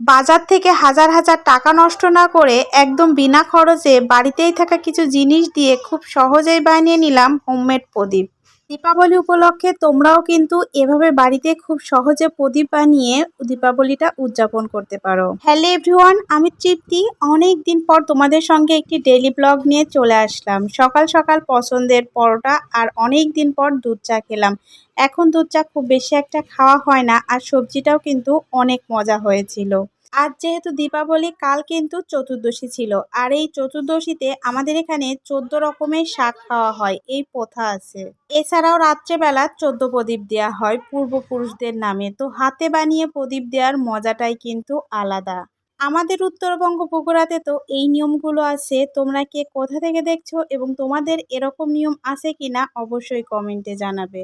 বাজার থেকে হাজার হাজার টাকা নষ্ট না করে একদম বিনা খরচে বাড়িতেই থাকা কিছু জিনিস দিয়ে খুব সহজেই বানিয়ে নিলাম হোমমেড প্রদীপ। দীপাবলি উপলক্ষে তোমরাও কিন্তু এভাবে বাড়িতে খুব সহজে প্রদীপ বানিয়ে দীপাবলিটা উদযাপন করতে পারো। হ্যালো এভরিওয়ান, আমি তৃপ্তি। অনেক দিন পর তোমাদের সঙ্গে একটি ডেলি ব্লগ নিয়ে চলে আসলাম। সকাল সকাল পছন্দের পরোটা আর অনেক দিন পর দুধ চা খেলাম। এখন দুধ চা খুব বেশি একটা খাওয়া হয় না আর সবজিটাও কিন্তু অনেক মজা হয়েছিল। আজ যেহেতু দীপাবলি, কাল কিন্তু চতুর্দশী ছিল। আর এই চতুর্দশীতে আমাদের এখানে চোদ্দ রকমের শাক খাওয়া হয়, এই প্রথা আছে। এছাড়াও রাত্রেবেলা চোদ্দ প্রদীপ দেওয়া হয় পূর্বপুরুষদের নামে। তো হাতে বানিয়ে প্রদীপ দেওয়ার মজাটাই কিন্তু আলাদা। আমাদের উত্তরবঙ্গ বগুড়াতে তো এই নিয়মগুলো আছে। তোমরা কে কোথা থেকে দেখছ এবং তোমাদের এরকম নিয়ম আছে কিনা অবশ্যই কমেন্টে জানাবে।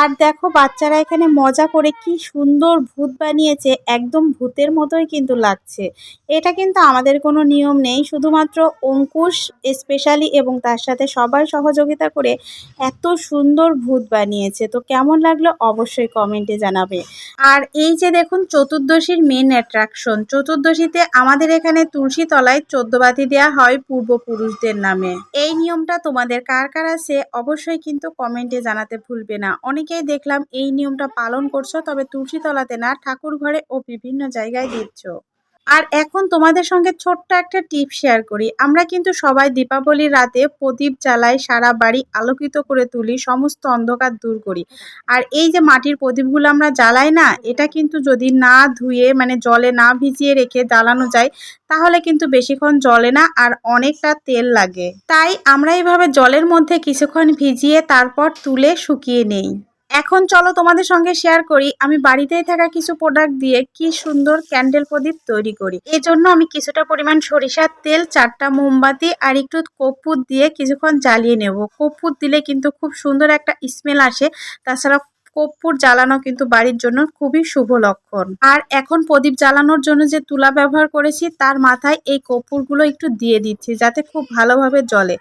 আর দেখো বাচ্চারা এখানে মজা করে কি সুন্দর ভূত বানিয়েছে, একদম ভূতের মতোই কিন্তু লাগছে। এটা কিন্তু আমাদের কোনো নিয়ম নেই, শুধুমাত্র অঙ্কুশ স্পেশালি এবং তার সাথে সবাই সহযোগিতা করে এত সুন্দর ভূত বানিয়েছে। তো কেমন লাগল অবশ্যই কমেন্টে জানাবে। আর এই যে দেখুন চতুর্দশীর মেন অ্যাট্রাকশন চতুর্দশীতে আমাদের এখানে তুলসী তলায় চোদ্দবাতি দেওয়া হয় পূর্বপুরুষদের নামে। এই নিয়মটা তোমাদের কার কার আছে অবশ্যই কিন্তু কমেন্টে জানাতে ভুলবে না। অনেকেই দেখলাম এই নিয়মটা পালন করছ, তবে তুলসী তলাতে না, ঠাকুর ঘরে ও বিভিন্ন জায়গায় দিচ্ছ। আর এখন তোমাদের সঙ্গে ছোট্ট একটা টিপ শেয়ার করি। আমরা কিন্তু সবাই দীপাবলির রাতে প্রদীপ জ্বালাই সারা বাড়ি আলোকিত করে তুলি, সমস্ত অন্ধকার দূর করি। আর এই যে মাটির প্রদীপগুলো আমরা জ্বালাই না, এটা কিন্তু যদি না ধুয়ে মানে জলে না ভিজিয়ে রেখে জ্বালানো যায়, তাহলে কিন্তু বেশিক্ষণ জলে না আর অনেকটা তেল লাগে। তাই আমরা এইভাবে জলের মধ্যে কিছুক্ষণ ভিজিয়ে তারপর তুলে শুকিয়ে নেই। এখন চলো তোমাদের সঙ্গে শেয়ার করি, আমি বাড়িতেই থাকা কিছু প্রোডাক্ট দিয়ে কি সুন্দর ক্যান্ডেল প্রদীপ তৈরি করি। এজন্য আমি কিছুটা পরিমাণ সরিষার তেল, চারটা মোমবাতি আর একটু কর্পূর দিয়ে কিছুক্ষণ জ্বালিয়ে নেব। কর্পূর দিলে কিন্তু খুব সুন্দর একটা স্মেল আসে। তাছাড়া কর্পূর জ্বালানো কিন্তু বাড়ির জন্য খুবই শুভ লক্ষণ। আর এখন প্রদীপ জ্বালানোর জন্য যে তুলা ব্যবহার করেছি, তার মাথায় এই কর্পূরগুলো একটু দিয়ে দিচ্ছি যাতে খুব ভালোভাবে জ্বলে।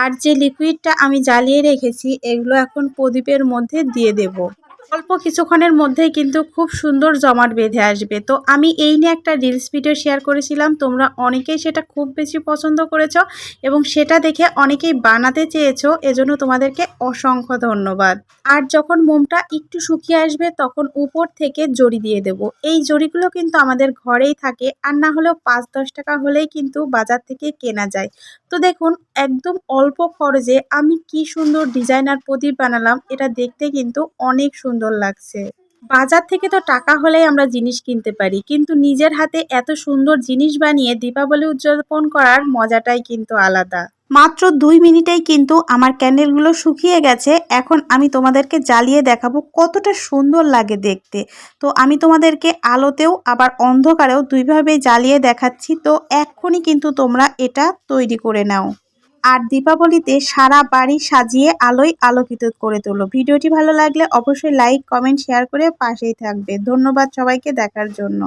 আর যে লিকুইডটা আমি জ্বালিয়ে রেখেছি, এগুলো এখন প্রদীপের মধ্যে দিয়ে দেব। অল্প কিছুক্ষণের মধ্যেই কিন্তু খুব সুন্দর জমাট বেঁধে আসবে। তো আমি এই নিয়ে একটা রিলস ভিডিও শেয়ার করেছিলাম। তোমরা অনেকেই সেটা খুব বেশি পছন্দ করেছ এবং সেটা দেখে অনেকেই বানাতে চেয়েছো, এজন্য তোমাদেরকে অসংখ্য ধন্যবাদ। আর যখন মোমটা একটু শুকিয়ে আসবে, তখন উপর থেকে জড়ি দিয়ে দেব। এই জড়িগুলো কিন্তু আমাদের ঘরেই থাকে, আর না হলেও পাঁচ দশ টাকা হলেই কিন্তু বাজার থেকে কেনা যায়। তো দেখুন, একদম অল্প খরচে আমি কি সুন্দর ডিজাইনার প্রদীপ বানালাম, এটা দেখতে কিন্তু অনেক সুন্দর লাগছে। বাজার থেকে তো টাকা হলেই আমরা জিনিস কিনতে পারি, কিন্তু নিজের হাতে এত সুন্দর জিনিস বানিয়ে দীপাবলি উদযাপন করার মজাটাই কিন্তু আলাদা। মাত্র দুই মিনিটেই কিন্তু আমার ক্যান্ডেলগুলো শুকিয়ে গেছে, এখন আমি তোমাদেরকে জ্বালিয়ে দেখাবো কতটা সুন্দর লাগে দেখতে। তো আমি তোমাদেরকে আলোতেও, আবার অন্ধকারেও দুইভাবে জ্বালিয়ে দেখাচ্ছি, তো এক্ষুনি কিন্তু তোমরা এটা তৈরি করে নাও। আর দীপাবলিতে সারা বাড়ি সাজিয়ে আলোয় আলোকিত করে তোলো ভিডিওটি ভালো লাগলে অবশ্যই লাইক কমেন্ট শেয়ার করে পাশেই থাকবে ধন্যবাদ সবাইকে দেখার জন্য।